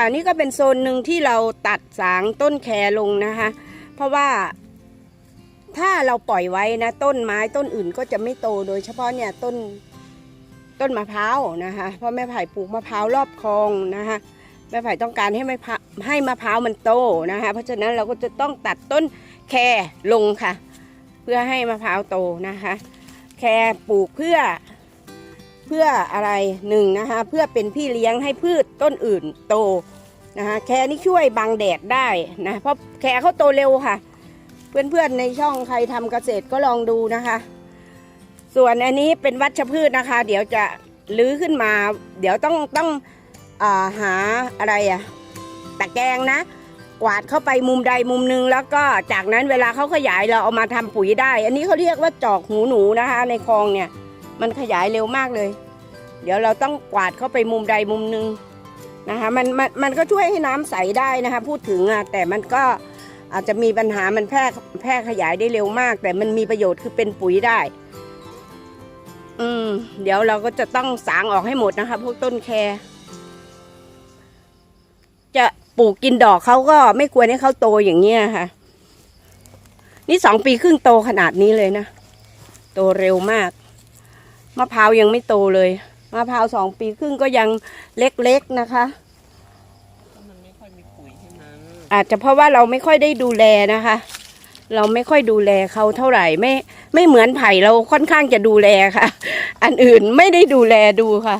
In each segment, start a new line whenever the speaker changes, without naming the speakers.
ค่ะนี่ก็เป็นโซนหนึ่งที่เราตัดสางต้นแคลงนะคะ เพราะว่าถ้าเราปล่อยไว้นะต้นไม้ต้นอื่นก็จะไม่โตโดยเฉพาะเนี่ยต้นต้นมะพร้าวนะคะเพราะแม่ไผ่ปลูกมะพร้าวรอบคลองนะคะแม่ไผ่ต้องการให้มะพร้าวให้มะพร้าวมันโตนะคะเพราะฉะนั้นเราก็จะต้องตัดต้นแคลงค่ะ เพื่อให้มะพร้าวโตนะคะ แคปลูกเพื่อ เพื่ออะไรหนึ่งนะคะเพื่อเป็นพี่เลี้ยงให้พืชต้นอื่นโตนะคะแคนี่ช่วยบังแดดได้นะเพราะแคเขาโตเร็วค่ะ เพื่อนๆในช่องใครทำเกษตรก็ลองดูนะคะ ส่วนอันนี้เป็นวัชพืชนะคะ เดี๋ยวจะลื้อขึ้นมา เดี๋ยวต้องต้องอาหาอะไรอะตะแกรงนะ กวาดเข้าไปมุมใดมุมหนึง แล้วก็จากนั้นเวลาเขาขยายเราเอามาทำปุ๋ยได้ อันนี้เขาเรียกว่าจอกหูหนูนะคะ ในคลองเนี่ย มันขยายเร็วมากเลย เดี๋ยวเราต้องกวาดเข้าไปมุมใดมุมหนึ่งนะคะมันมันมันก็ช่วยให้น้ำใสได้นะคะพูดถึงอะแต่มันก็อาจจะมีปัญหามันแพร่แพร่ขยายได้เร็วมาก แต่มันมีประโยชน์คือเป็นปุ๋ยได้ อืม เดี๋ยวเราก็จะต้องสางออกให้หมดนะคะ พวกต้นแครจะปลูกกินดอกเขาก็ไม่ควรให้เขาโตอย่างเงี้ยค่ะ นี่สองปีครึ่งโตขนาดนี้เลยนะ โตเร็วมาก มะพร้าวยังไม่โตเลยมะพร้าวสองปีครึ่งก็ยังเล็กๆนะคะ
มันไม่ค่อยมีปุ๋ยให้มัน
อาจจะเพราะว่าเราไม่ค่อยได้ดูแลนะคะ เราไม่ค่อยดูแลเขาเท่าไหร่ไม่ไม่เหมือนไผ่เราค่อนข้างจะดูแลค่ะ อันอื่นไม่ได้ดูแลดูค่ะ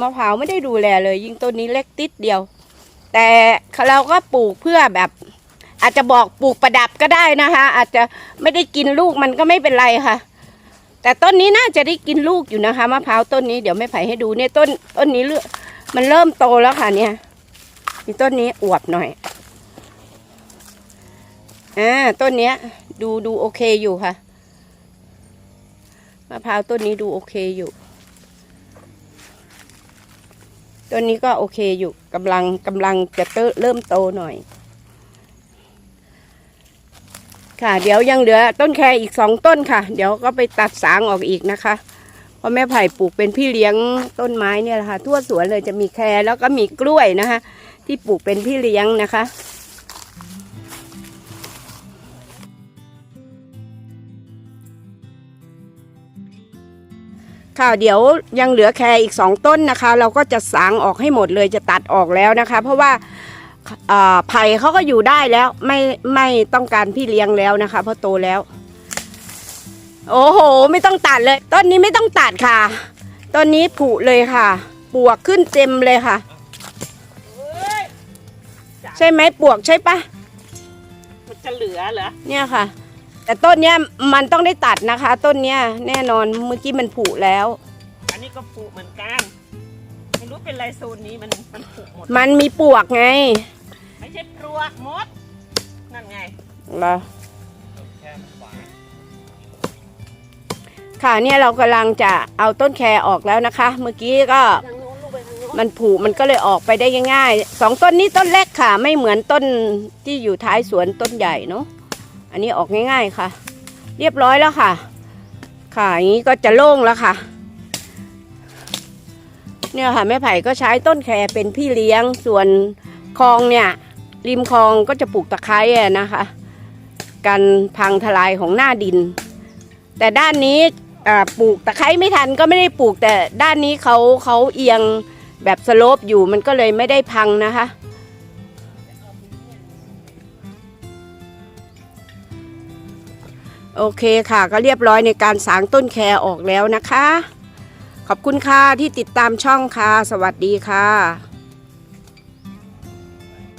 มะพร้าวไม่ได้ดูแลเลย ยิ่งต้นนี้เล็กติดเดียว แต่เราก็ปลูกเพื่อแบบอาจจะบอกปลูกประดับก็ได้นะคะ อาจจะไม่ได้กินลูกมันก็ไม่เป็นไรค่ะ แต่ต้นนี้น่าจะได้กินลูกอยู่นะคะมะพร้าวต้นนี้เดี๋ยวไม่ไผ่ให้ดูเนี่ยต้นต้นนี้เลือมันเริ่มโตแล้วค่ะเนี่ยมีต้นนี้อวบหน่อยอ่าต้นเนี้ย ดูดูโอเคอยู่ค่ะมะพร้าวต้นนี้ดูโอเคอยู่ต้นนี้ก็โอเคอยู่กำลังกำลังจะเตเริ่มโตหน่อย ค่ะ เดี๋ยวยังเหลือต้นแคอีกสองต้นค่ะ เดี๋ยวก็ไปตัดสางออกอีกนะคะเพราะแม่ไผ่ปลูกเป็นพี่เลี้ยงต้นไม้เนี่ยแหละค่ะ ทั่วสวนเลยจะมีแครแล้วก็มีกล้วยนะคะ ที่ปลูกเป็นพี่เลี้ยงนะคะ ค่ะเดี๋ยวยังเหลือแครอีกสองต้นนะคะ เราก็จะสางออกให้หมดเลยจะตัดออกแล้วนะคะ เพราะว่า ไผ่เขาก็อยู่ได้แล้ว ไม่ไม่ต้องการพี่เลี้ยงแล้วนะคะเพราะโตแล้ว โอ้โห ไม่ต้องตัดเลย ต้นนี้ไม่ต้องตัดค่ะ ต้นนี้ผุเลยค่ะ ปวกขึ้นเต็มเลยค่ะ ใช่ไหมปวกใช่ปะ
มันจะเหลือเหรอ
เนี่ยค่ะ แต่ต้นเนี้ยมันต้องได้ตัดนะคะ ต้นเนี้ยแน่นอนเมื่อกี้มันผุแล้ว
อันนี้ก็ปลูกเหมือนกัน ไม่รู้เป็นไรโซนนี้มันมันปลูกหมด
มันมีปวกไง
ไม่ใช่ปลวกมด นั่นไง
เหรอ
แค่มันหวาน
ค่ะเนี่ยเรากำลังจะเอาต้นแครออกแล้วนะคะ เมื่อกี้ก็
ทางโน้นลูกไปทางโน้น
มันผุมันก็เลยออกไปได้ง่ายๆสองต้นนี้ต้นเล็กค่ะ ไม่เหมือนต้นที่อยู่ท้ายสวนต้นใหญ่เนาะอันนี้ออกง่าย ๆค่ะ เรียบร้อยแล้วค่ะ ค่ะอย่างนี้ก็จะโล่งแล้วค่ะ เนี่ยค่ะแม่ไผ่ก็ใช้ต้นแครเป็นพี่เลี้ยงส่วนคลองเนี่ยริมคลองก็จะปลูกตะไคร้นะคะ กันพังทลายของหน้าดิน แต่ด้านนี้ปลูกตะไคร้ไม่ทันก็ไม่ได้ปลูกแต่ด้านนี้เขาเขาเอียงแบบสโลปอยู่มันก็เลยไม่ได้พังนะคะ โอเคค่ะก็เรียบร้อยในการสางต้นแครออกแล้วนะคะ ขอบคุณค่ะที่ติดตามช่องค่ะ สวัสดีค่ะ